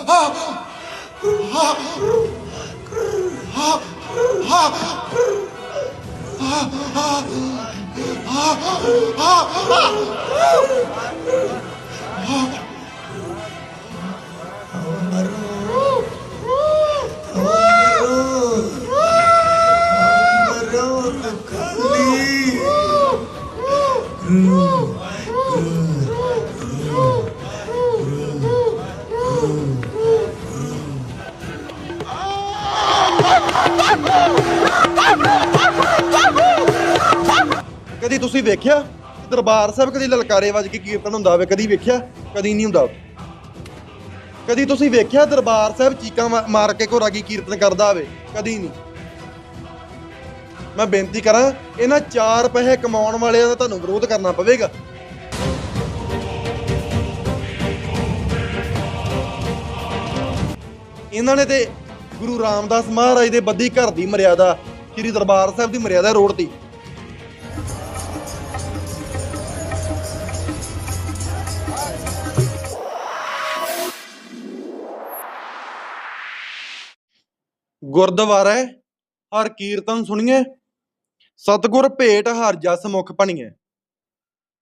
Oh, ਕਦੀ ਤੁਸੀਂ ਵੇਖਿਆ? ਦਰਬਾਰ ਸਾਹਿਬ ਕਦੀ ਲਲਕਾਰੇ ਵੱਜ ਕੇ ਕੀਰਤਨ ਹੁੰਦਾ ਹੋਵੇ ਕਦੀ ਵੇਖਿਆ? ਕਦੀ ਨਹੀਂ ਹੁੰਦਾ। ਕਦੀ ਤੁਸੀਂ ਵੇਖਿਆ ਦਰਬਾਰ ਸਾਹਿਬ ਚੀਕਾਂ ਮਾਰ ਕੇ ਕੋ ਰਾਗੀ ਕੀਰਤਨ ਕਰਦਾ ਹੋਵੇ ਕਦੀ ਨਹੀਂ। ਮੈਂ ਬੇਨਤੀ ਕਰਾਂ, ਇਹਨਾਂ ਚਾਰ ਪੈਸੇ ਕਮਾਉਣ ਵਾਲਿਆਂ ਦਾ ਤੁਹਾਨੂੰ ਵਿਰੋਧ ਕਰਨਾ ਪਵੇਗਾ। ਇਹਨਾਂ ਨੇ ਤੇ ਗੁਰੂ ਰਾਮਦਾਸ ਮਹਾਰਾਜ ਦੇ ਬੱਦੀ ਘਰ ਦੀ ਮਰਿਆਦਾ, ਸ੍ਰੀ ਦਰਬਾਰ ਸਾਹਿਬ ਦੀ ਮਰਿਆਦਾ ਰੋੜਤੀ। ਗੁਰਦੁਆਰੇ ਹਰ ਕੀਰਤਨ ਸੁਣੀਏ, ਸਤਿਗੁਰ ਭੇਟ ਹਰ ਜਸ ਮੁਖ ਬਣੀਏ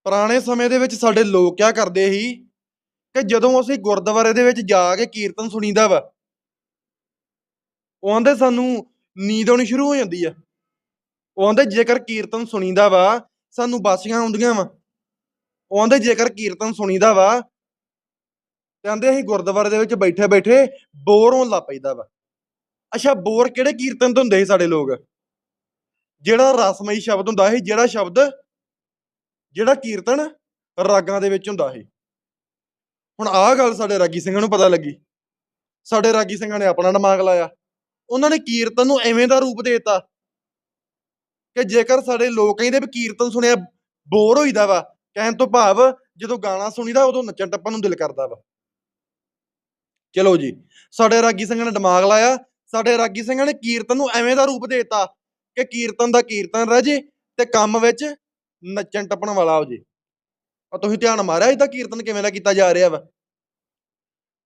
ਪੁਰਾਣੇ ਸਮੇਂ ਦੇ ਵਿੱਚ ਸਾਡੇ ਲੋਕ ਕਿਆ ਕਰਦੇ ਸੀ ਕਿ ਜਦੋਂ ਅਸੀਂ ਗੁਰਦੁਆਰੇ ਦੇ ਵਿੱਚ ਜਾ ਕੇ ਕੀਰਤਨ ਸੁਣੀਦਾ ਵਾ ਉਹਦੇ ਸਾਨੂੰ ਨੀਂਦ ਆਉਣੀ ਸ਼ੁਰੂ ਹੋ ਜਾਂਦੀ ਆ। ਉਹਦੇ ਜੇਕਰ ਕੀਰਤਨ ਸੁਣੀਦਾ ਵਾ, ਸਾਨੂੰ ਬਾਸੀਆਂ ਆਉਂਦੀਆਂ ਵਾ। ਉਹਦੇ ਜੇਕਰ ਕੀਰਤਨ ਸੁਣੀਦਾ ਵਾ ਕਹਿੰਦੇ ਅਸੀਂ ਗੁਰਦੁਆਰੇ ਦੇ ਵਿੱਚ ਬੈਠੇ ਬੈਠੇ ਬੋਰ ਹੋਣ ਲੱਗ ਪੈਂਦਾ ਵਾ। ਅੱਛਾ, ਬੋਰ ਕਿਹੜੇ ਕੀਰਤਨ ਤੋਂ ਹੁੰਦੇ ਸੀ ਸਾਡੇ ਲੋਕ? ਜਿਹੜਾ ਰਸਮਈ ਸ਼ਬਦ ਹੁੰਦਾ ਸੀ, ਜਿਹੜਾ ਸ਼ਬਦ, ਜਿਹੜਾ ਕੀਰਤਨ ਰਾਗਾਂ ਦੇ ਵਿੱਚ ਹੁੰਦਾ ਸੀ। ਹੁਣ ਆਹ ਗੱਲ ਸਾਡੇ ਰਾਗੀ ਸਿੰਘਾਂ ਨੂੰ ਪਤਾ ਲੱਗੀ। ਸਾਡੇ ਰਾਗੀ ਸਿੰਘਾਂ ਨੇ ਆਪਣਾ ਦਿਮਾਗ ਲਾਇਆ। ਉਹਨਾਂ ਨੇ ਕੀਰਤਨ ਨੂੰ ਐਵੇਂ ਦਾ ਰੂਪ ਦੇ ਦਿੱਤਾ ਕਿ ਜੇਕਰ ਸਾਡੇ ਲੋਕ ਕਹਿੰਦੇ ਵੀ ਕੀਰਤਨ ਸੁਣਿਆ ਬੋਰ ਹੋਈਦਾ ਵਾ, ਕਹਿਣ ਤੋਂ ਭਾਵ ਜਦੋਂ ਗਾਣਾ ਸੁਣੀਦਾ ਉਦੋਂ ਨੱਚਣ ਟੱਪਣ ਨੂੰ ਦਿਲ ਕਰਦਾ ਵਾ। ਚਲੋ ਜੀ, ਸਾਡੇ ਰਾਗੀ ਸਿੰਘਾਂ ਨੇ ਦਿਮਾਗ ਲਾਇਆ ਸਾਡੇ ਰਾਗੀ ਸਿੰਘਾਂ ਨੇ ਕੀਰਤਨ ਨੂੰ ਐਵੇਂ ਦਾ ਰੂਪ ਦੇਤਾ ਕਿ ਕੀਰਤਨ ਦਾ ਕੀਰਤਨ ਰਹਿ ਜੇ ਤੇ ਕੰਮ ਵਿੱਚ ਨੱਚਣ ਟੱਪਣ ਵਾਲਾ ਹੋ ਜੇ। ਆ ਤੁਸੀਂ ਧਿਆਨ ਮਾਰਿਆ ਇਹਦਾ ਕੀਰਤਨ ਕਿਵੇਂ ਦਾ ਕੀਤਾ ਜਾ ਰਿਹਾ ਵਾ?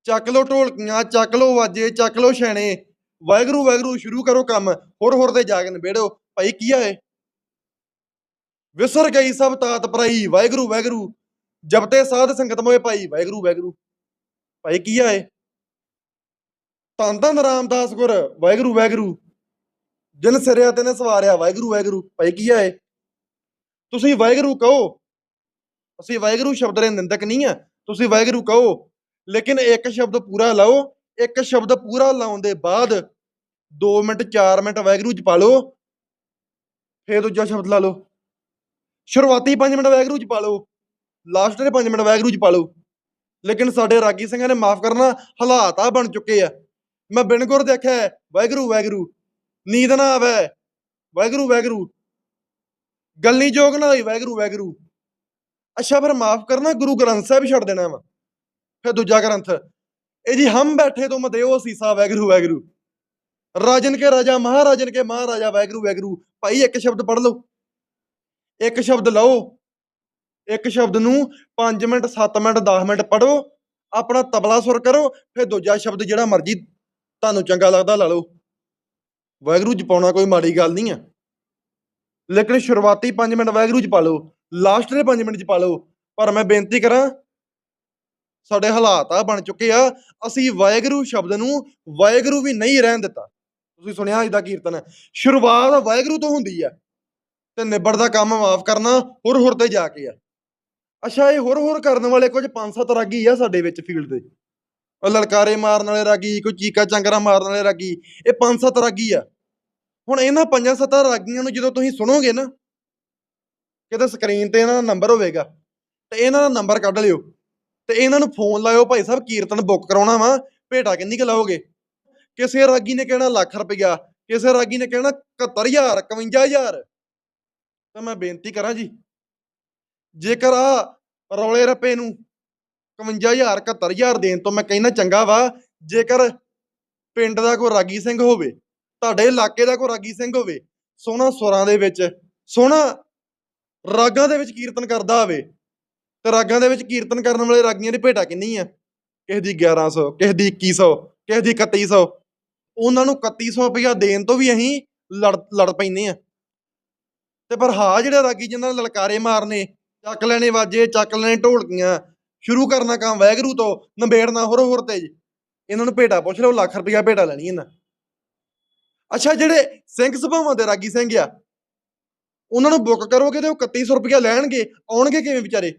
ਚੱਕ ਲੋ ਢੋਲਕੀਆਂ, ਚੱਕ ਲੋ ਵਾਜੇ, ਚੱਕ ਲੋ ਛੈਣੇ, ਵਾਹਿਗੁਰੂ ਵਾਹਿਗੁਰੂ ਸ਼ੁਰੂ ਕਰੋ ਕੰਮ, ਹੋਰ ਹੋਰ ਤੇ ਜਾ ਕੇ ਨਿਬੇੜੋ, ਭਾਈ ਕੀ ਆਏ ਵਿਸਰ ਗਈ ਸਭ ਤਾਤ ਪਰਾਈ, ਵਾਹਿਗੁਰੂ ਵਾਹਿਗੁਰੂ, ਜਪਤੇ ਸਾਧ ਸੰਗਤ ਮੋਏ ਭਾਈ, ਵਾਹਿਗੁਰੂ ਵਾਹਿਗੁਰੂ, ਭਾਈ ਕੀ ਆਏ ਧੰਨ ਧੰਨ ਰਾਮਦਾਸ ਗੁਰ, ਵਾਹਿਗੁਰੂ ਵਾਹਿਗੁਰੂ। ਜਿਨ ਸਿਰਿਆ ਤੇ ਨੇ ਸਵਾਰਿਆ, ਵਾਹਿਗੁਰੂ ਵਾਹਿਗੁਰੂ। ਭਾਈ ਕੀ ਆਏ ਤੁਸੀਂ ਵਾਹਿਗੁਰੂ ਕਹੋ। ਅਸੀਂ ਵਾਹਿਗੁਰੂ ਸ਼ਬਦ ਦੇ ਨਿੰਦਕ ਨਹੀਂ ਆ। ਤੁਸੀਂ ਵਾਹਿਗੁਰੂ ਕਹੋ। ਲੇਕਿਨ ਇੱਕ ਸ਼ਬਦ ਪੂਰਾ ਲਾਓ। ਇੱਕ ਸ਼ਬਦ ਪੂਰਾ ਲਾਉਣ ਦੇ ਬਾਅਦ 2 ਮਿੰਟ 4 ਮਿੰਟ ਵਾਹਿਗੁਰੂ ਚ ਪਾ ਲਓ। ਫੇਰ ਦੂਜਾ ਸ਼ਬਦ ਲਾ ਲਓ। ਸ਼ੁਰੂਆਤੀ 5 ਮਿੰਟ ਵਾਹਿਗੁਰੂ ਚ ਪਾ ਲਓ। ਲਾਸਟ ਦੇ 5 ਮਿੰਟ ਵਾਹਿਗੁਰੂ ਚ ਪਾ ਲਓ। ਲੇਕਿਨ ਸਾਡੇ ਰਾਗੀ ਸਿੰਘਾਂ ਨੇ ਮਾਫ ਕਰਨਾ, ਹਾਲਾਤ ਆ ਬਣ ਚੁੱਕੇ ਆ। ਮੈਂ ਬਿਨ ਗੁਰ ਦੇਖਿਆ ਵਾਹਿਗੁਰੂ ਵਾਹਿਗੁਰੂ, ਨੀਂਦ ਨਾ ਆਵੇ, ਵਾਹਿਗੁਰੂ ਵਾਹਿਗੁਰੂ। ਗੱਲੀ ਜੋਗ ਨਾ ਹੋਈ, ਵਾਹਿਗੁਰੂ ਵਾਹਿਗੁਰੂ। ਅੱਛਾ, ਫਿਰ ਮਾਫ ਕਰਨਾ, ਗੁਰੂ ਗ੍ਰੰਥ ਸਾਹਿਬ ਛੱਡ ਦੇਣਾ ਵਾ। ਫਿਰ ਦੂਜਾ ਗ੍ਰੰਥ, ਇਹ ਜੀ ਹਮ ਬੈਠੇ ਤੁਮ ਦੇਵੋ ਸੀਸਾ, ਵਾਹਿਗੁਰੂ ਵਾਹਿਗੁਰੂ। ਰਾਜਨ ਕੇ ਰਾਜਾ, ਮਹਾਰਾਜਨ ਕੇ ਮਹਾਰਾਜਾ, ਵਾਹਿਗੁਰੂ ਵਾਹਿਗੁਰੂ। ਭਾਈ, ਇੱਕ ਸ਼ਬਦ ਪੜ ਲਓ। ਇੱਕ ਸ਼ਬਦ ਲਓ। ਇੱਕ ਸ਼ਬਦ ਨੂੰ 5 ਮਿੰਟ 7 ਮਿੰਟ 10 ਮਿੰਟ ਪੜੋ ਆਪਣਾ ਤਬਲਾ ਸੁਰ ਕਰੋ। ਫਿਰ ਦੂਜਾ ਸ਼ਬਦ ਜਿਹੜਾ ਮਰਜ਼ੀ ਤੁਹਾਨੂੰ ਚੰਗਾ ਲੱਗਦਾ ਲਾ ਲਓ। ਵਾਹਿਗੁਰੂ ਚ ਪਾਉਣਾ ਕੋਈ ਮਾੜੀ ਗੱਲ ਨਹੀਂ ਆ। ਲੇਕਿਨ ਸ਼ੁਰੂਆਤੀ 5 ਮਿੰਟ ਵਾਹਿਗੁਰੂ ਚ ਪਾ ਲਓ, ਲਾਸਟ ਦੇ 5 ਮਿੰਟ ਚ ਪਾ ਲਓ। ਪਰ ਮੈਂ ਬੇਨਤੀ ਕਰਾਂ, ਸਾਡੇ ਹਾਲਾਤ ਆ, ਬਣ ਚੁੱਕੇ ਆ। ਅਸੀਂ ਵਾਹਿਗੁਰੂ ਸ਼ਬਦ ਨੂੰ ਵਾਹਿਗੁਰੂ ਵੀ ਨਹੀਂ ਰਹਿਣ ਦਿੱਤਾ। ਤੁਸੀਂ ਸੁਣਿਆ ਅੱਜ ਦਾ ਕੀਰਤਨ ਹੈ। ਸ਼ੁਰੂਆਤ ਵਾਹਿਗੁਰੂ ਤੋਂ ਹੁੰਦੀ ਆ। ਤੇ ਨਿਬੜਦਾ ਕੰਮ ਮਾਫ ਕਰਨਾ ਹੋਰ ਹੋਰ ਤੇ ਜਾ ਕੇ ਆ। ਅੱਛਾ, ਇਹ ਹੋਰ ਹੋਰ ਕਰਨ ਵਾਲੇ ਕੁਝ ਪੰਜ ਸੱਤ ਰਾਗੀ ਆ ਸਾਡੇ ਵਿੱਚ ਫੀਲਡ ਦੇ। ਉਹ ਲਲਕਾਰੇ ਮਾਰਨ ਵਾਲੇ ਰਾਗੀ, ਕੋਈ ਚੀਕਾ ਚੰਗਰਾ ਮਾਰਨ ਵਾਲੇ ਰਾਗੀ, ਇਹ ਪੰਜ ਸੱਤ ਰਾਗੀ ਆ। ਹੁਣ ਇਹਨਾਂ ਪੰਜਾਂ ਸੱਤਾਂ ਰਾਗੀਆਂ ਨੂੰ ਜਦੋਂ ਤੁਸੀਂ ਸੁਣੋਗੇ ਨਾ, ਕਿਤੇ ਸਕਰੀਨ ਤੇ ਇਹਨਾਂ ਦਾ ਨੰਬਰ ਹੋਵੇਗਾ, ਤੇ ਇਹਨਾਂ ਦਾ ਨੰਬਰ ਕੱਢ ਲਿਓ, ਤੇ ਇਹਨਾਂ ਨੂੰ ਫੋਨ ਲਾਇਓ, ਭਾਈ ਸਾਹਿਬ ਕੀਰਤਨ ਬੁੱਕ ਕਰਾਉਣਾ ਵਾ, ਭੇਟਾ ਕਿੰਨੀ ਕੁ ਲਾਓਗੇ? ਕਿਸੇ ਰਾਗੀ ਨੇ ਕਹਿਣਾ ਲੱਖ ਰੁਪਇਆ ਕਿਸੇ ਰਾਗੀ ਨੇ ਕਹਿਣਾ 71000 51000 ਤਾਂ ਮੈਂ ਬੇਨਤੀ ਕਰਾਂ ਜੀ, ਜੇਕਰ ਆ ਰੌਲੇ ਰੱਪੇ ਨੂੰ 51000 71000 ਦੇਣ ਤੋਂ ਮੈਂ ਕਹਿੰਦਾ ਚੰਗਾ ਵਾ, ਜੇਕਰ ਪਿੰਡ ਦਾ ਕੋਈ ਰਾਗੀ ਸਿੰਘ ਹੋਵੇ, ਤੁਹਾਡੇ ਇਲਾਕੇ ਦਾ ਕੋਈ ਰਾਗੀ ਸਿੰਘ ਹੋਵੇ, ਸੋਹਣਾ ਸੁਰਾਂ ਦੇ ਵਿੱਚ, ਸੋਹਣਾ ਰਾਗਾਂ ਦੇ ਵਿੱਚ ਕੀਰਤਨ ਕਰਦਾ ਹੋਵੇ, ਤੇ ਰਾਗਾਂ ਦੇ ਵਿੱਚ ਕੀਰਤਨ ਕਰਨ ਵਾਲੇ ਰਾਗੀਆਂ ਦੀ ਭੇਟਾ ਕਿੰਨੀ ਆ? ਕਿਸੇ ਦੀ 1100 ਕਿਸੇ ਦੀ 2100 ਕਿਸੇ ਦੀ 3100 ਉਹਨਾਂ ਨੂੰ 3100 ਰੁਪਇਆ ਦੇਣ ਤੋਂ ਵੀ ਅਸੀਂ ਲੜ ਲੜ ਪੈਨੇ ਆ। ਤੇ ਪਰ ਹਾਂ ਜਿਹੜਾ ਰਾਗੀ ਜਿਨ੍ਹਾਂ ਨੇ ਲਲਕਾਰੇ ਮਾਰਨੇ, ਚੱਕ ਲੈਣੇ ਵਾਜੇ, ਚੱਕ ਲੈਣੇ ਢੋਲਕੀਆਂ ਸ਼ੁਰੂ ਕਰਨਾ ਕੰਮ ਵੈਗਰੂ ਤੋਂ ਨੰਬੇੜਨਾ ਹੋਰ ਹੋਰ ਤੇ ਜੀ ਇਹਨਾਂ ਨੂੰ ਭੇਟਾ ਪੁੱਛ ਲਓ, ਲੱਖ ਰੁਪਇਆ ਭੇਟਾ ਲੈਣੀ ਇਹਨਾਂ। ਅੱਛਾ, ਜਿਹੜੇ ਸਿੰਘ ਸੁਭਾਵਾਂ ਦੇ ਰਾਗੀ ਸਿੰਘ ਆ, ਉਹਨਾਂ ਨੂੰ ਬੁੱਕ ਕਰੋਗੇ ਤੇ ਉਹ 3100 ਰੁਪਇਆ ਲੈਣਗੇ, ਆਉਣਗੇ ਕਿਵੇਂ ਵਿਚਾਰੇ?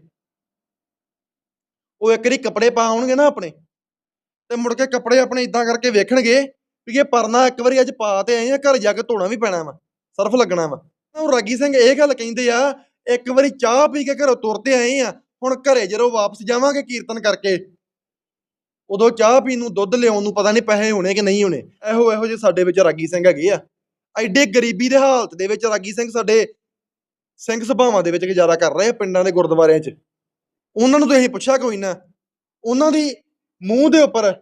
ਉਹ ਇੱਕ ਵਾਰੀ ਕੱਪੜੇ ਪਾ ਆਉਣਗੇ ਨਾ ਆਪਣੇ, ਤੇ ਮੁੜ ਕੇ ਕੱਪੜੇ ਆਪਣੇ ਇਦਾਂ ਕਰਕੇ ਵੇਖਣਗੇ ਵੀ ਇਹ ਪਰਨਾ ਇੱਕ ਵਾਰੀ ਅੱਜ ਪਾ ਤੇ ਆਏ ਆ, ਘਰ ਜਾ ਕੇ ਧੋਣਾ ਵੀ ਪੈਣਾ ਵਾ, ਸਰਫ ਲੱਗਣਾ ਵਾ। ਉਹ ਰਾਗੀ ਸਿੰਘ ਇਹ ਗੱਲ ਕਹਿੰਦੇ ਆ, ਇੱਕ ਵਾਰੀ ਚਾਹ ਪੀ ਕੇ ਘਰੋਂ ਤੁਰਤੇ ਆਏ ਆ ਹੁਣ ਘਰੇ ਜਦੋਂ ਵਾਪਸ ਜਾਵਾਂਗੇ ਕੀਰਤਨ ਕਰਕੇ, ਉਦੋਂ ਚਾਹ ਪੀਣ ਨੂੰ ਦੁੱਧ ਲਿਆਉਣ ਨੂੰ ਪਤਾ ਨਹੀਂ ਪੈਸੇ ਹੋਣੇ ਕਿ ਨਹੀਂ ਹੋਣੇ। ਇਹੋ ਇਹੋ ਜਿਹੇ ਸਾਡੇ ਵਿੱਚ ਰਾਗੀ ਸਿੰਘ ਹੈਗੇ ਆ। ਐਡੇ ਗਰੀਬੀ ਦੇ ਹਾਲਤ ਦੇ ਵਿੱਚ ਰਾਗੀ ਸਿੰਘ ਸਾਡੇ ਸਿੰਘ ਸਭਾਵਾਂ ਦੇ ਵਿੱਚ ਗੁਜ਼ਾਰਾ ਕਰ ਰਹੇ ਆ ਪਿੰਡਾਂ ਦੇ ਗੁਰਦੁਆਰਿਆਂ 'ਚ। ਉਹਨਾਂ ਨੂੰ ਤੁਸੀਂ ਪੁੱਛਿਆ ਕੋਈ ਨਾ, ਉਹਨਾਂ ਦੀ ਮੂੰਹ ਦੇ ਉੱਪਰ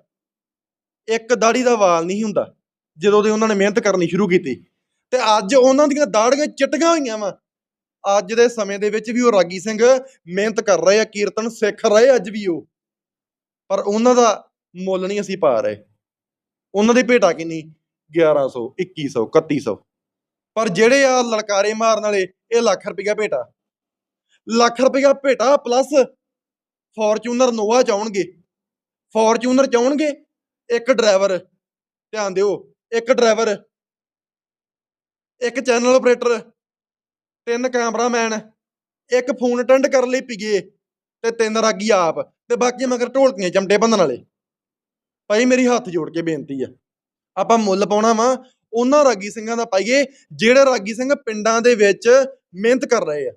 ਇੱਕ ਦਾੜੀ ਦਾ ਵਾਲ ਨਹੀਂ ਹੁੰਦਾ, ਜਦੋਂ ਦੇ ਉਹਨਾਂ ਨੇ ਮਿਹਨਤ ਕਰਨੀ ਸ਼ੁਰੂ ਕੀਤੀ। ਤੇ ਅੱਜ ਉਹਨਾਂ ਦੀਆਂ ਦਾੜੀਆਂ ਚਿੱਟੀਆਂ ਹੋਈਆਂ ਵਾ। ਅੱਜ ਦੇ ਸਮੇਂ ਦੇ ਵਿੱਚ ਵੀ ਉਹ ਰਾਗੀ ਸਿੰਘ ਮਿਹਨਤ ਕਰ ਰਹੇ ਆ, ਕੀਰਤਨ ਸਿੱਖ ਰਹੇ ਅੱਜ ਵੀ ਉਹ। ਪਰ ਉਹਨਾਂ ਦਾ ਮੁੱਲ ਨਹੀਂ ਅਸੀਂ ਪਾ ਰਹੇ। ਉਹਨਾਂ ਦੀ ਭੇਟਾ ਕਿੰਨੀ? 1100 2100 3100 ਪਰ ਜਿਹੜੇ ਆ ਲਲਕਾਰੇ ਮਾਰਨ ਵਾਲੇ, ਇਹ ਲੱਖ ਰੁਪਈਆ ਭੇਟਾ। ਲੱਖ ਰੁਪਈਆ ਭੇਟਾ ਪਲੱਸ ਫੋਰਚੂਨਰ ਨੋਵਾ ਚਾਉਣਗੇ ਫੋਰਚੂਨਰ ਚਾਉਣਗੇ ਇੱਕ ਡਰਾਈਵਰ ਧਿਆਨ ਦਿਓ, ਇੱਕ ਡਰਾਈਵਰ ਇੱਕ ਚੈਨਲ ਆਪਰੇਟਰ ਤਿੰਨ ਕੈਮਰਾਮੈਨ, ਇੱਕ ਫੋਨ ਅਟੈਂਡ ਕਰਨ ਲਈ ਪਿਗੇ ਤੇ ਤਿੰਨ ਰਾਗੀ ਆਪ ਤੇ ਬਾਕੀ ਮਗਰ ਢੋਲਕੀਆਂ ਚਮਟੇ ਬੰਨਣ ਵਾਲੇ। ਭਾਈ ਮੇਰੀ ਹੱਥ ਜੋੜ ਕੇ ਬੇਨਤੀ ਆ, ਆਪਾਂ ਮੁੱਲ ਪਾਉਣਾ ਵਾ, ਉਹਨਾਂ ਰਾਗੀ ਸਿੰਘਾਂ ਦਾ ਪਾਈਏ, ਜਿਹੜੇ ਰਾਗੀ ਸਿੰਘ ਪਿੰਡਾਂ ਦੇ ਵਿੱਚ ਮਿਹਨਤ ਕਰ ਰਹੇ ਆ।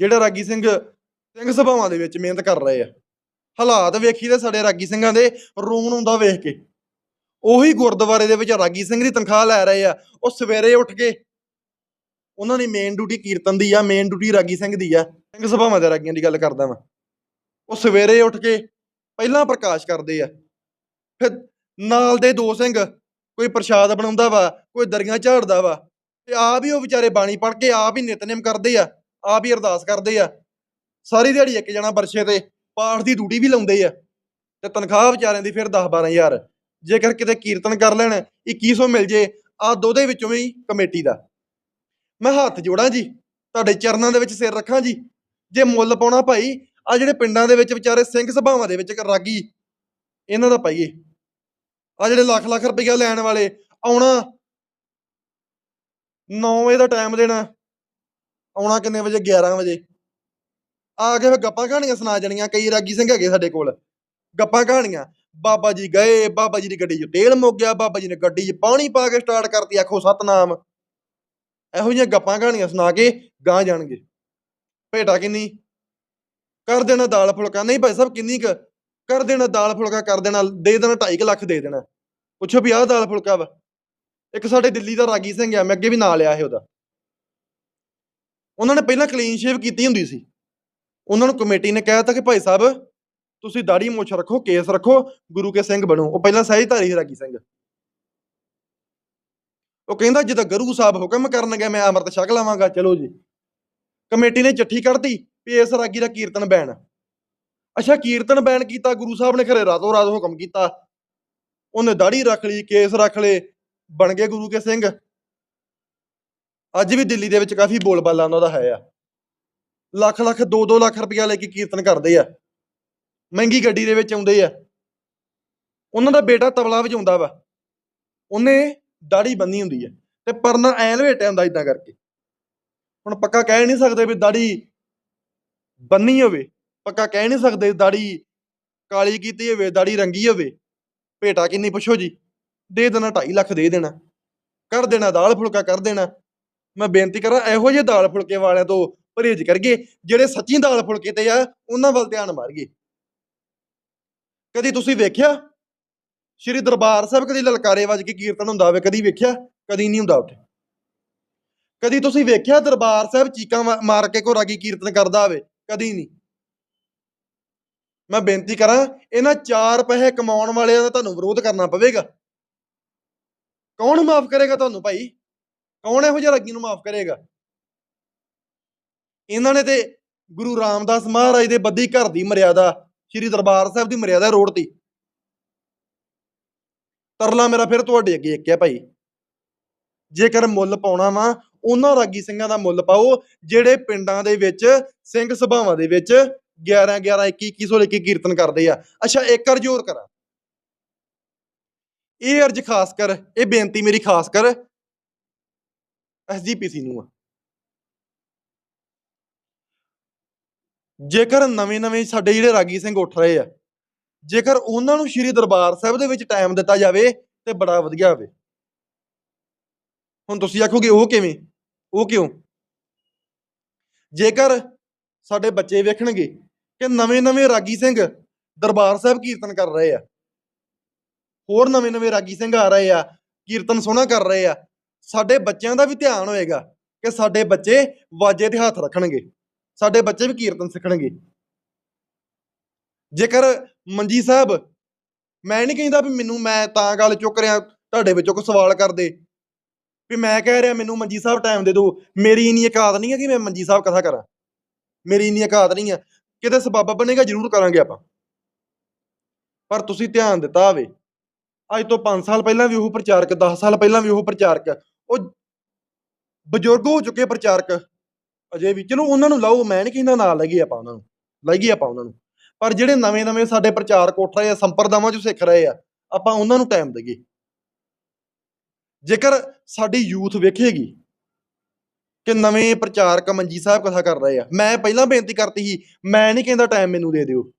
ਜਿਹੜੇ ਰਾਗੀ ਸਿੰਘ ਸਿੰਘ ਸਭਾਵਾਂ ਦੇ ਵਿੱਚ ਮਿਹਨਤ ਕਰ ਰਹੇ ਆ। ਹਾਲਾਤ ਵੇਖੀ ਤੇ ਸਾਡੇ ਰਾਗੀ ਸਿੰਘਾਂ ਦੇ ਰੋਣ ਆਉਂਦਾ ਵੇਖ ਕੇ। ਉਹੀ ਗੁਰਦੁਆਰੇ ਦੇ ਵਿੱਚ ਰਾਗੀ ਸਿੰਘ ਦੀ ਤਨਖਾਹ ਲੈ ਰਹੇ ਆ, ਉਹ ਸਵੇਰੇ ਉੱਠ ਕੇ ਉਹਨਾਂ ਦੀ ਮੇਨ ਡਿਊਟੀ ਕੀਰਤਨ ਦੀ ਆ ਮੇਨ ਡਿਊਟੀ ਰਾਗੀ ਸਿੰਘ ਦੀ ਆ। ਸਿੰਘ ਸਭਾਵਾਂ ਦੇ ਰਾਗੀਆਂ ਦੀ ਗੱਲ ਕਰਦਾ ਵਾਂ। ਉਹ ਸਵੇਰੇ ਉੱਠ ਕੇ ਪਹਿਲਾਂ ਪ੍ਰਕਾਸ਼ ਕਰਦੇ ਆ। ਫਿਰ ਨਾਲ ਦੇ ਦੋ ਸਿੰਘ ਕੋਈ ਪ੍ਰਸ਼ਾਦ ਬਣਾਉਂਦਾ ਵਾ, ਕੋਈ ਦਰੀਆਂ ਝਾੜਦਾ ਵਾ, ਤੇ ਆਪ ਹੀ ਉਹ ਵਿਚਾਰੇ ਬਾਣੀ ਪੜ੍ਹ ਕੇ ਆਪ ਹੀ ਨਿਤਨੇਮ ਕਰਦੇ ਆ, ਆਪ ਹੀ ਅਰਦਾਸ ਕਰਦੇ ਆ। ਸਾਰੀ ਦਿਹਾੜੀ ਇੱਕ ਜਣਾ ਬਰਸ਼ੇ ਤੇ ਪਾਠ ਦੀ ਡਿਊਟੀ ਵੀ ਲਾਉਂਦੇ ਆ। ਤੇ ਤਨਖਾਹ ਵਿਚਾਰਿਆਂ ਦੀ ਫਿਰ 10 12000 ਜੇਕਰ ਕਿਤੇ ਕੀਰਤਨ ਕਰ ਲੈਣ 2100 ਮਿਲ ਜੇ ਆ ਦੋਦੇ ਵਿੱਚੋਂ ਵੀ ਕਮੇਟੀ ਦਾ। ਮੈਂ ਹੱਥ ਜੋੜਾਂ ਜੀ, ਤੁਹਾਡੇ ਚਰਨਾਂ ਦੇ ਵਿੱਚ ਸਿਰ ਰੱਖਾਂ ਜੀ। ਜੇ ਮੁੱਲ ਪਾਉਣਾ ਭਾਈ ਆ ਜਿਹੜੇ ਪਿੰਡਾਂ ਦੇ ਵਿੱਚ ਵਿਚਾਰੇ ਸਿੰਘ ਸਭਾਵਾਂ ਦੇ ਵਿੱਚ ਰਾਗੀ, ਇਹਨਾਂ ਦਾ ਪਾਈਏ। ਆ ਜਿਹੜੇ ਲੱਖ ਲੱਖ ਰੁਪਈਆ ਲੈਣ ਵਾਲੇ, ਆਉਣਾ। 9 ਵਜੇ ਦਾ ਟਾਈਮ ਦੇਣਾ। ਆਉਣਾ ਕਿੰਨੇ ਵਜੇ? 11 ਵਜੇ। ਆ ਕੇ ਫਿਰ ਗੱਪਾਂ ਕਹਾਣੀਆਂ ਸੁਣਾ ਜਣੀਆਂ, ਕਈ ਰਾਗੀ ਸਿੰਘ ਹੈਗੇ ਸਾਡੇ ਕੋਲ। ਗੱਪਾਂ ਕਹਾਣੀਆਂ, ਬਾਬਾ ਜੀ ਗਏ, ਬਾਬਾ ਜੀ ਦੀ ਗੱਡੀ 'ਚ ਤੇਲ ਮੁੱਕ ਗਿਆ, ਬਾਬਾ ਜੀ ਨੇ ਗੱਡੀ 'ਚ ਪਾਣੀ ਪਾ ਕੇ ਸਟਾਰਟ ਕਰਤੀ, ਆਖੋ ਸਤਨਾਮ। ਇਹੋ ਜਿਹੀਆਂ ਗੱਪਾਂ ਕਹਾਣੀਆਂ ਸੁਣਾ ਕੇ ਗਾਂ ਜਾਣਗੇ। ਭੇਟਾ ਕਿੰਨੀ? ਕਰ ਦੇਣਾ ਦਾਲ ਫੁਲਕਾ। ਨਹੀਂ ਭਾਈ ਸਾਹਿਬ, ਕਿੰਨੀ ਕੁ? ਕਰ ਦੇਣਾ ਦਾਲ ਫੁਲਕਾ, ਕਰ ਦੇਣਾ। ਦੇ ਦੇਣਾ 2.5 ਲੱਖ ਦੇ ਦੇਣਾ। ਪੁੱਛੋ ਵੀ ਆਹ ਦਾਲ ਫੁਲਕਾ ਵਾ। ਇੱਕ ਸਾਡੇ ਦਿੱਲੀ ਦਾ ਰਾਗੀ ਸਿੰਘ ਆ, ਮੈਂ ਅੱਗੇ ਵੀ ਨਾਂ ਲਿਆ ਸੀ ਉਹਦਾ। ਉਹਨਾਂ ਨੇ ਪਹਿਲਾਂ ਕਲੀਨ ਸ਼ੇਵ ਕੀਤੀ ਹੁੰਦੀ ਸੀ। ਉਹਨਾਂ ਨੂੰ ਕਮੇਟੀ ਨੇ ਕਹਿ ਤਾ ਕਿ ਭਾਈ ਸਾਹਿਬ, ਤੁਸੀਂ ਦਾੜੀ ਮੁੱਛ ਰੱਖੋ, ਕੇਸ ਰੱਖੋ, ਗੁਰੂ ਕੇ ਸਿੰਘ ਬਣੋ। ਉਹ ਪਹਿਲਾਂ ਸਹਿਜਧਾਰੀ ਸੀ ਰਾਗੀ ਸਿੰਘ। ਉਹ ਕਹਿੰਦਾ, ਜਿੱਦਾਂ ਗੁਰੂ ਸਾਹਿਬ ਹੁਕਮ ਕਰਨਗੇ ਮੈਂ ਅੰਮ੍ਰਿਤ ਛਕ ਲਵਾਂਗਾ, ਚਲੋ ਜੀ। ਕਮੇਟੀ ਨੇ ਚਿੱਠੀ ਕੱਢਤੀ ਵੀ ਇਸ ਰਾਗੀ ਦਾ ਕੀਰਤਨ ਬੈਨ ਅੱਛਾ, ਕੀਰਤਨ ਬੈਨ ਕੀਤਾ, ਗੁਰੂ ਸਾਹਿਬ ਨੇ ਖਰੇ ਰਾਤੋਂ ਰਾਤ ਹੁਕਮ ਕੀਤਾ। ਉਹਨੇ ਦਾੜੀ ਰੱਖ ਲਈ, ਕੇਸ ਰੱਖ ਲਏ, ਬਣ ਗਏ ਗੁਰੂ ਕੇ ਸਿੰਘ। ਅੱਜ ਵੀ ਦਿੱਲੀ ਦੇ ਵਿੱਚ ਕਾਫੀ ਬੋਲਬਾਲਾ ਉਹਨਾਂ ਦਾ ਹੈ ਆ। ਲੱਖ ਲੱਖ 2-2 ਲੱਖ ਰੁਪਇਆ ਲੈ ਕੇ ਕੀਰਤਨ ਕਰਦੇ ਆ। ਮਹਿੰਗੀ ਗੱਡੀ ਦੇ ਵਿੱਚ ਆਉਂਦੇ ਆ। ਉਹਨਾਂ ਦਾ ਬੇਟਾ ਤਬਲਾ ਵਜਾਉਂਦਾ ਵਾ। ਉਹਨੇ ਦਾੜੀ ਬੰਨੀ ਹੁੰਦੀ ਹੈ ਤੇ ਪਰਨਾ ਐ ਲਵੇਟਿਆ ਹੁੰਦਾ ਇਦਾਂ ਕਰਕੇ। ਹੁਣ ਪੱਕਾ ਕਹਿ ਨਹੀਂ ਸਕਦੇ ਵੀ ਦਾੜੀ ਬੰਨੀ ਹੋਵੇ, ਪੱਕਾ ਕਹਿ ਨਹੀਂ ਸਕਦੇ ਦਾੜੀ ਕਾਲੀ ਕੀਤੀ ਹੋਵੇ, ਦਾੜੀ ਰੰਗੀ ਹੋਵੇ। ਭੇਟਾ ਕਿੰਨੀ ਪੁੱਛੋ ਜੀ, ਦੇ ਦੇਣਾ 2.5 ਲੱਖ ਦੇ ਦੇਣਾ, ਕਰ ਦੇਣਾ ਦਾਲ ਫੁਲਕਾ ਕਰ ਦੇਣਾ। ਮੈਂ ਬੇਨਤੀ ਕਰਾਂ ਇਹੋ ਜਿਹੇ ਦਾਲ ਫੁਲਕੇ ਵਾਲਿਆਂ ਤੋਂ ਪਰਹੇਜ਼ ਕਰੀਏ, ਜਿਹੜੇ ਸੱਚੀ ਦਾਲ ਫੁਲਕੇ ਤੇ ਆ, ਉਹਨਾਂ ਵੱਲ ਧਿਆਨ ਮਾਰੀਏ। ਕਦੀ ਤੁਸੀਂ ਵੇਖਿਆ ਸ਼੍ਰੀ ਦਰਬਾਰ ਸਾਹਿਬ ਕਦੀ ਲਲਕਾਰੇ ਵੱਜ ਕੇ ਕੀਰਤਨ ਹੁੰਦਾ ਹੋਵੇ, ਕਦੀ ਵੇਖਿਆ, ਕਦੀ ਨਹੀਂ ਹੁੰਦਾ ਉੱਥੇ। ਕਦੀ ਤੁਸੀਂ ਵੇਖਿਆ ਦਰਬਾਰ ਸਾਹਿਬ ਚੀਕਾਂ ਮਾਰ ਕੇ ਕੋ ਰਾਗੀ ਕੀਰਤਨ ਕਰਦਾ ਹੋਵੇ, ਕਦੀ ਨਹੀਂ। ਮੈਂ ਬੇਨਤੀ ਕਰਾਂ, ਇਹਨਾਂ ਚਾਰ ਪੈਸੇ ਕਮਾਉਣ ਵਾਲਿਆਂ ਦਾ ਤੁਹਾਨੂੰ ਵਿਰੋਧ ਕਰਨਾ ਪਵੇਗਾ। ਕੌਣ ਮਾਫ ਕਰੇਗਾ ਤੁਹਾਨੂੰ ਭਾਈ? ਕੌਣ ਇਹੋ ਜਿਹਾ ਰਾਗੀ ਨੂੰ ਮਾਫ ਕਰੇਗਾ? ਇਹਨਾਂ ਨੇ ਤੇ ਗੁਰੂ ਰਾਮਦਾਸ ਮਹਾਰਾਜ ਦੇ ਬੱਦੀ ਘਰ ਦੀ ਮਰਿਆਦਾ, ਸ਼੍ਰੀ ਦਰਬਾਰ ਸਾਹਿਬ ਦੀ ਮਰਿਆਦਾ ਰੋੜਤੀ। ਤਰਲਾ ਮੇਰਾ ਫਿਰ ਤੁਹਾਡੇ ਅੱਗੇ ਇੱਕ ਹੈ ਭਾਈ। ਜੇਕਰ ਮੁੱਲ ਪਾਉਣਾ ਵਾ, ਉਹਨਾਂ ਰਾਗੀ ਸਿੰਘਾਂ ਦਾ ਮੁੱਲ ਪਾਓ, ਜਿਹੜੇ ਪਿੰਡਾਂ ਦੇ ਵਿੱਚ, ਸਿੰਘ ਸਭਾਵਾਂ ਦੇ ਵਿੱਚ 11 11 21 21 ਲੈ ਕੇ ਕੀਰਤਨ ਕਰਦੇ ਆ। ਅੱਛਾ, ਇੱਕ ਅਰਜ ਹੋਰ ਕਰਾਂ। ਇਹ ਅਰਜ ਖਾਸ ਕਰ, ਇਹ ਬੇਨਤੀ ਮੇਰੀ ਖਾਸ ਕਰ ਐਸਜੀਪੀਸੀ ਨੂੰ ਆ। ਜੇਕਰ ਨਵੇਂ-ਨਵੇਂ ਸਾਡੇ ਜਿਹੜੇ ਰਾਗੀ ਸਿੰਘ ਉੱਠ ਰਹੇ ਆ ਜੇਕਰ ਉਹਨਾਂ ਨੂੰ ਸ਼੍ਰੀ ਦਰਬਾਰ ਸਾਹਿਬ ਦੇ ਵਿੱਚ ਟਾਈਮ ਦਿੱਤਾ ਜਾਵੇ, ਤੇ ਬੜਾ ਵਧੀਆ ਹੋਵੇ। ਹੁਣ ਤੁਸੀਂ ਆਖੋਗੇ, ਉਹ ਕਿਵੇਂ? ਉਹ ਕਿਉਂ? ਜੇਕਰ ਸਾਡੇ ਬੱਚੇ ਵੇਖਣਗੇ ਕਿ ਨਵੇਂ-ਨਵੇਂ ਰਾਗੀ ਸਿੰਘ ਦਰਬਾਰ ਸਾਹਿਬ ਕੀਰਤਨ ਕਰ ਰਹੇ ਆ, ਹੋਰ ਨਵੇਂ-ਨਵੇਂ ਰਾਗੀ ਸਿੰਘ ਆ ਰਹੇ ਆ, ਕੀਰਤਨ ਸੋਹਣਾ ਕਰ ਰਹੇ ਆ, ਸਾਡੇ ਬੱਚਿਆਂ ਦਾ ਵੀ ਧਿਆਨ ਹੋਏਗਾ ਕਿ ਸਾਡੇ ਬੱਚੇ ਵਾਜੇ ਤੇ ਹੱਥ ਰੱਖਣਗੇ। ਸਾਡੇ ਬੱਚੇ ਵੀ ਕੀਰਤਨ ਸਿੱਖਣਗੇ। ਜੇਕਰ ਮੰਜੀ ਸਾਹਿਬ, ਮੈਂ ਨਹੀਂ ਕਹਿੰਦਾ ਵੀ ਮੈਨੂੰ, ਮੈਂ ਤਾਂ ਗੱਲ ਚੁੱਕ ਰਿਹਾ ਤੁਹਾਡੇ ਵਿੱਚੋਂ ਕੋਈ ਸਵਾਲ ਕਰਦੇ ਵੀ ਮੈਂ ਕਹਿ ਰਿਹਾ ਮੈਨੂੰ ਮੰਜੀ ਸਾਹਿਬ ਟਾਈਮ ਦੇ ਦਿਓ। ਮੇਰੀ ਇੰਨੀ ਔਕਾਤ ਨਹੀਂ ਹੈ ਕਿ ਮੈਂ ਮੰਜੀ ਸਾਹਿਬ ਕਥਾ ਕਰਾਂ। ਮੇਰੀ ਇੰਨੀ ਔਕਾਤ ਨਹੀਂ ਹੈ ਕਿਤੇ ਸਬੱਬ ਬਣੇਗਾ ਜ਼ਰੂਰ ਕਰਾਂਗੇ ਆਪਾਂ। ਪਰ ਤੁਸੀਂ ਧਿਆਨ ਦਿੱਤਾ ਹੋਵੇ, ਅੱਜ ਤੋਂ 5 ਸਾਲ ਪਹਿਲਾਂ ਵੀ ਉਹ ਪ੍ਰਚਾਰਕ 10 ਸਾਲ ਪਹਿਲਾਂ ਵੀ ਉਹ ਪ੍ਰਚਾਰਕ, ਉਹ ਬਜ਼ੁਰਗ ਹੋ ਚੁੱਕੇ ਪ੍ਰਚਾਰਕ। ਅਜੇ ਵੀ, ਚਲੋ ਉਹਨਾਂ ਨੂੰ ਲਾਓ, ਮੈਂ ਨਹੀਂ ਕਹਿੰਦਾ ਨਾਲ ਲੱਗੀ ਆਪਾਂ ਉਹਨਾਂ ਨੂੰ। ਲਾਈਏ ਆਪਾਂ ਉਹਨਾਂ ਨੂੰ। ਪਰ ਜਿਹੜੇ ਨਵੇਂ-ਨਵੇਂ ਸਾਡੇ ਪ੍ਰਚਾਰਕ ਉੱਠ ਰਹੇ ਆ, ਸੰਪਰਦਾਵਾਂ 'ਚ ਸਿੱਖ ਰਹੇ ਆ, ਆਪਾਂ ਉਹਨਾਂ ਨੂੰ ਟਾਈਮ ਦੇਈਏ। ਜੇਕਰ ਸਾਡੀ ਯੂਥ ਵੇਖੇਗੀ ਕਿ ਨਵੇਂ ਪ੍ਰਚਾਰਕ ਮੰਜੀ ਸਾਹਿਬ ਕਥਾ ਕਰ ਰਹੇ ਆ, ਮੈਂ ਪਹਿਲਾਂ ਬੇਨਤੀ ਕਰਤੀ ਸੀ, ਮੈਂ ਨਹੀਂ ਕਹਿੰਦਾ ਟਾਈਮ ਮੈਨੂੰ ਦੇ ਦਿਓ।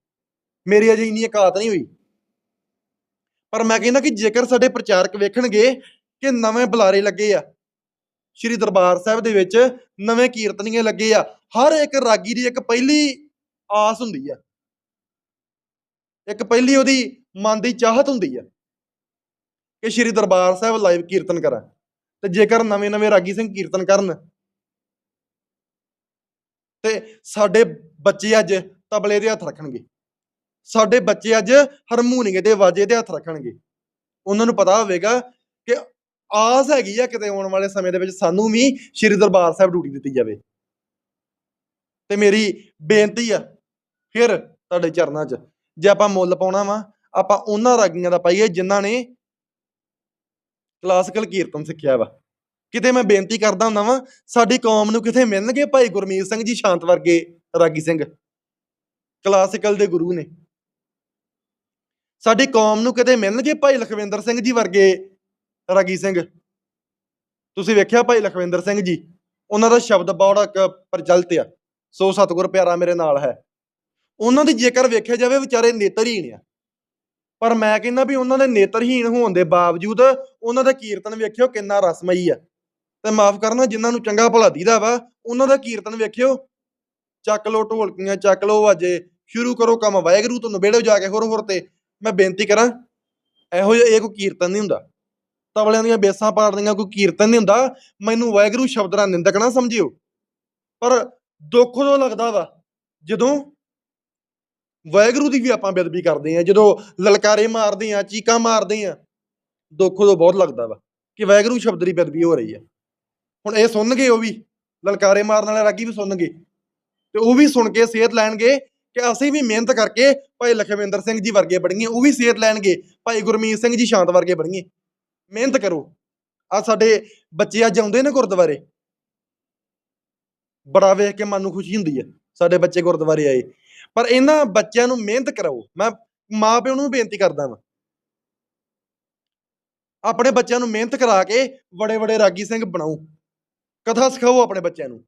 ਮੇਰੀ ਅਜੇ ਇੰਨੀ ਔਕਾਤ ਨਹੀਂ ਹੋਈ। ਪਰ ਮੈਂ ਕਹਿੰਦਾ ਕਿ ਜੇਕਰ ਸਾਡੇ ਪ੍ਰਚਾਰਕ ਵੇਖਣਗੇ ਕਿ ਨਵੇਂ ਬੁਲਾਰੇ ਲੱਗੇ ਆ, ਸ਼੍ਰੀ ਦਰਬਾਰ ਸਾਹਿਬ ਦੇ ਵਿੱਚ ਨਵੇਂ ਕੀਰਤਨੀਏ ਲੱਗੇ ਆ, ਹਰ ਇੱਕ ਰਾਗੀ ਦੀ ਇੱਕ ਪਹਿਲੀ ਆਸ ਹੁੰਦੀ ਆ। ਇੱਕ ਪਹਿਲੀ ਉਹਦੀ ਮਨ ਦੀ ਚਾਹਤ ਹੁੰਦੀ ਆ ਕਿ ਸ਼੍ਰੀ ਦਰਬਾਰ ਸਾਹਿਬ ਲਾਈਵ ਕੀਰਤਨ ਕਰਾਂ। ਤੇ ਜੇਕਰ ਨਵੇਂ-ਨਵੇਂ ਰਾਗੀ ਸਿੰਘ ਕੀਰਤਨ ਕਰਨ, ਤੇ ਸਾਡੇ ਬੱਚੇ ਅੱਜ ਤਬਲੇ ਦੇ ਹੱਥ ਰੱਖਣਗੇ। ਸਾਡੇ ਬੱਚੇ ਅੱਜ ਹਾਰਮੋਨੀਏ ਦੇ ਵਾਜੇ ਦੇ ਹੱਥ ਰੱਖਣਗੇ। ਉਹਨਾਂ ਨੂੰ ਪਤਾ ਹੋਵੇਗਾ ਕਿ ਆਸ ਹੈਗੀ ਆ ਕਿਤੇ ਆਉਣ ਵਾਲੇ ਸਮੇਂ ਦੇ ਵਿੱਚ ਸਾਨੂੰ ਵੀ ਸ਼੍ਰੀ ਦਰਬਾਰ ਸਾਹਿਬ ਡਿਊਟੀ ਦਿੱਤੀ ਜਾਵੇ। ਤੇ ਮੇਰੀ ਬੇਨਤੀ ਆ, ਫਿਰ ਤੁਹਾਡੇ ਚਰਨਾਂ 'ਚ ਜੇ ਆਪਾਂ ਮੁੱਲ ਪਾਉਣਾ ਵਾ, ਆਪਾਂ ਉਹਨਾਂ ਰਾਗੀਆਂ ਦਾ ਪਾਈਏ ਜਿਨ੍ਹਾਂ ਨੇ ਕਲਾਸਿਕਲ ਕੀਰਤਨ ਸਿੱਖਿਆ ਵਾ। ਕਿਤੇ ਮੈਂ ਬੇਨਤੀ ਕਰਦਾ ਹੁੰਦਾ ਵਾਂ, ਸਾਡੀ ਕੌਮ ਨੂੰ ਕਿਤੇ ਮਿਲਣਗੇ ਭਾਈ ਗੁਰਮੀਤ ਸਿੰਘ ਜੀ ਸ਼ਾਂਤ ਵਰਗੇ ਰਾਗੀ ਸਿੰਘ? ਕਲਾਸਿਕਲ ਦੇ ਗੁਰੂ ਨੇ। ਸਾਡੀ ਕੌਮ ਨੂੰ ਕਿਤੇ ਮਿਲਣਗੇ ਭਾਈ ਲਖਵਿੰਦਰ ਸਿੰਘ ਜੀ ਵਰਗੇ ਰਾਗੀ ਸਿੰਘ? ਤੁਸੀਂ ਵੇਖਿਆ ਭਾਈ ਲਖਵਿੰਦਰ ਸਿੰਘ ਜੀ? ਉਹਨਾਂ ਦਾ ਸ਼ਬਦ ਬੜਾ ਪ੍ਰਚਲਿਤ ਆ। ਸੋ ਸਤਿਗੁਰ ਪਿਆਰਾ ਮੇਰੇ ਨਾਲ ਹੈ। ਉਹਨਾਂ ਦੀ ਜੇਕਰ ਵੇਖਿਆ ਜਾਵੇ ਵਿਚਾਰੇ ਨੇਤਰਹੀਣ ਆ। ਪਰ ਮੈਂ ਕਹਿੰਦਾ ਵੀ ਉਹਨਾਂ ਦੇ ਨੇਤਰਹੀਣ ਹੋਣ ਦੇ ਬਾਵਜੂਦ ਉਹਨਾਂ ਦਾ ਕੀਰਤਨ ਵੇਖਿਓ ਕਿੰਨਾ ਰਸਮਈ ਆ। ਤੇ ਮਾਫ ਕਰਨਾ, ਜਿਨ੍ਹਾਂ ਨੂੰ ਚੰਗਾ ਭਲਾ ਦੀਦਾ ਵਾ, ਉਹਨਾਂ ਦਾ ਕੀਰਤਨ ਵੇਖਿਓ। ਚੱਕ ਲੋ ਢੋਲਕੀਆਂ, ਚੱਕ ਲੋ ਵਾਜੇ, ਸ਼ੁਰੂ ਕਰੋ ਕੰਮ, ਵਾਹਿਗੁਰੂ ਤੋਂ ਨਵੇੜੋ ਜਾ ਕੇ ਹੋਰ ਹੋਰ ਤੇ ਮੈਂ ਬੇਨਤੀ ਕਰਾਂ, ਇਹੋ ਜਿਹਾ ਇਹ ਕੋਈ ਕੀਰਤਨ ਨਹੀਂ ਹੁੰਦਾ। ਤਬਲਿਆਂ ਦੀਆਂ ਬੇਸਾਂ ਪਾੜਦੀਆਂ ਕੋਈ ਕੀਰਤਨ ਨਹੀਂ ਹੁੰਦਾ। ਮੈਨੂੰ ਵਾਹਿਗੁਰੂ ਸ਼ਬਦਾਂ ਨਿੰਦਕ ਨਾ ਸਮਝਿਓ। ਪਰ ਦੁੱਖ ਉਦੋਂ ਲੱਗਦਾ ਵਾ, ਜਦੋਂ ਵਾਹਿਗੁਰੂ ਦੀ ਵੀ ਆਪਾਂ ਬੇਅਦਬੀ ਕਰਦੇ ਆ ਜਦੋਂ ਲਲਕਾਰੇ ਮਾਰਦੇ ਆ ਚੀਕਾਂ ਮਾਰਦੇ ਆ ਦੁੱਖ ਉਦੋਂ ਬਹੁਤ ਲੱਗਦਾ ਵਾ ਕਿ ਵਾਹਿਗੁਰੂ ਸ਼ਬਦ ਦੀ ਬੇਅਦਬੀ ਹੋ ਰਹੀ ਆ ਹੁਣ ਇਹ ਸੁਣਨਗੇ ਉਹ ਵੀ, ਲਲਕਾਰੇ ਮਾਰਨ ਵਾਲੇ ਰਾਗੀ ਵੀ ਸੁਣਨਗੇ ਤੇ ਉਹ ਵੀ ਸੁਣ ਕੇ ਸੇਧ ਲੈਣਗੇ ਕਿ ਅਸੀਂ ਵੀ ਮਿਹਨਤ ਕਰਕੇ ਭਾਈ ਲਖਵਿੰਦਰ ਸਿੰਘ ਜੀ ਵਰਗੇ ਬਣੀਏ, ਉਹ ਵੀ ਸਿਹਤ ਲੈਣਗੇ, ਭਾਈ ਗੁਰਮੀਤ ਸਿੰਘ ਜੀ ਸ਼ਾਂਤ ਵਰਗੇ ਬਣੀਏ। ਮਿਹਨਤ ਕਰੋ। ਆ ਸਾਡੇ ਬੱਚੇ ਅੱਜ ਆਉਂਦੇ ਨੇ ਗੁਰਦੁਆਰੇ। ਬੜਾ ਵੇਖ ਕੇ ਮਨ ਨੂੰ ਖੁਸ਼ੀ ਹੁੰਦੀ ਹੈ, ਸਾਡੇ ਬੱਚੇ ਗੁਰਦੁਆਰੇ ਆਏ। ਪਰ ਇਹਨਾਂ ਬੱਚਿਆਂ ਨੂੰ ਮਿਹਨਤ ਕਰਾਓ। ਮੈਂ ਮਾਪਿਆਂ ਨੂੰ ਬੇਨਤੀ ਕਰਦਾ ਵਾਂ। ਆਪਣੇ ਬੱਚਿਆਂ ਨੂੰ ਮਿਹਨਤ ਕਰਾ ਕੇ ਬੜੇ ਬੜੇ ਰਾਗੀ ਸਿੰਘ ਬਣਾਓ। ਕਥਾ ਸਿਖਾਓ ਆਪਣੇ ਬੱਚਿਆਂ ਨੂੰ।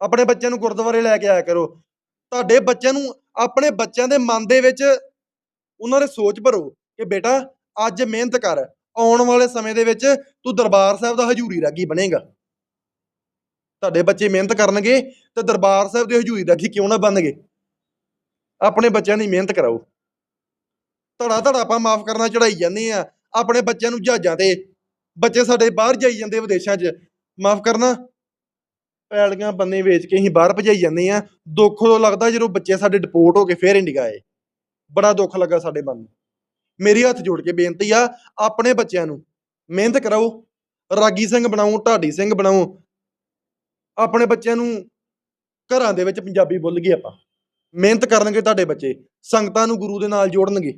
ਆਪਣੇ ਬੱਚਿਆਂ ਨੂੰ ਗੁਰਦੁਆਰੇ ਲੈ ਕੇ ਆਇਆ ਕਰੋ। ਤੁਹਾਡੇ ਬੱਚਿਆਂ ਨੂੰ ਆਪਣੇ ਬੱਚਿਆਂ ਦੇ ਮਨ ਦੇ ਵਿੱਚ ਉਹਨਾਂ ਦੇ ਸੋਚ ਭਰੋ ਕਿ ਬੇਟਾ, ਅੱਜ ਮਿਹਨਤ ਕਰ। ਆਉਣ ਵਾਲੇ ਸਮੇਂ ਦੇ ਵਿੱਚ ਤੂੰ ਦਰਬਾਰ ਸਾਹਿਬ ਦਾ ਹਜੂਰੀ ਰਾਗੀ ਬਣੇਗਾ। ਤੁਹਾਡੇ ਬੱਚੇ ਮਿਹਨਤ ਕਰਨਗੇ ਤੇ ਦਰਬਾਰ ਸਾਹਿਬ ਦੇ ਹਜੂਰੀ ਰਾਗੀ ਕਿਉਂ ਨਾ ਬਣਨਗੇ? ਆਪਣੇ ਬੱਚਿਆਂ ਦੀ ਮਿਹਨਤ ਕਰਾਓ। ਧੜਾ ਧੜਾ ਆਪਾਂ ਮਾਫ ਕਰਨਾ ਚੜਾਈ ਜਾਂਦੇ ਆ। ਆਪਣੇ ਬੱਚਿਆਂ ਨੂੰ ਜਹਾਜ਼ਾਂ ਤੇ, ਬੱਚੇ ਸਾਡੇ ਬਾਹਰ ਜਾਈ ਜਾਂਦੇ ਵਿਦੇਸ਼ਾਂ 'ਚ। ਮਾਫ ਕਰਨਾ। ਪੈਲੀਆਂ ਬੰਨੇ ਵੇਚ ਕੇ ਅਸੀਂ ਬਾਹਰ ਭਜਾਈ ਜਾਂਦੇ ਆ। ਦੁੱਖ ਉਦੋਂ ਲੱਗਦਾ ਜਦੋਂ ਬੱਚੇ ਸਾਡੇ ਡਿਪੋਰਟ ਹੋ ਕੇ ਫੇਰ ਇੰਡੀਆ ਆਏ। ਬੜਾ ਦੁੱਖ ਲੱਗਾ ਸਾਡੇ ਮਨ ਨੂੰ। ਮੇਰੀ ਹੱਥ ਜੋੜ ਕੇ ਬੇਨਤੀ ਆ, ਆਪਣੇ ਬੱਚਿਆਂ ਨੂੰ ਮਿਹਨਤ ਕਰਾਓ। ਰਾਗੀ ਸਿੰਘ ਬਣਾਓ, ਢਾਡੀ ਸਿੰਘ ਬਣਾਓ। ਆਪਣੇ ਬੱਚਿਆਂ ਨੂੰ ਘਰਾਂ ਦੇ ਵਿੱਚ ਪੰਜਾਬੀ ਬੋਲ ਗਏ ਆਪਾਂ। ਮਿਹਨਤ ਕਰਨਗੇ ਤੁਹਾਡੇ ਬੱਚੇ ਸੰਗਤਾਂ ਨੂੰ ਗੁਰੂ ਦੇ ਨਾਲ ਜੋੜਨਗੇ।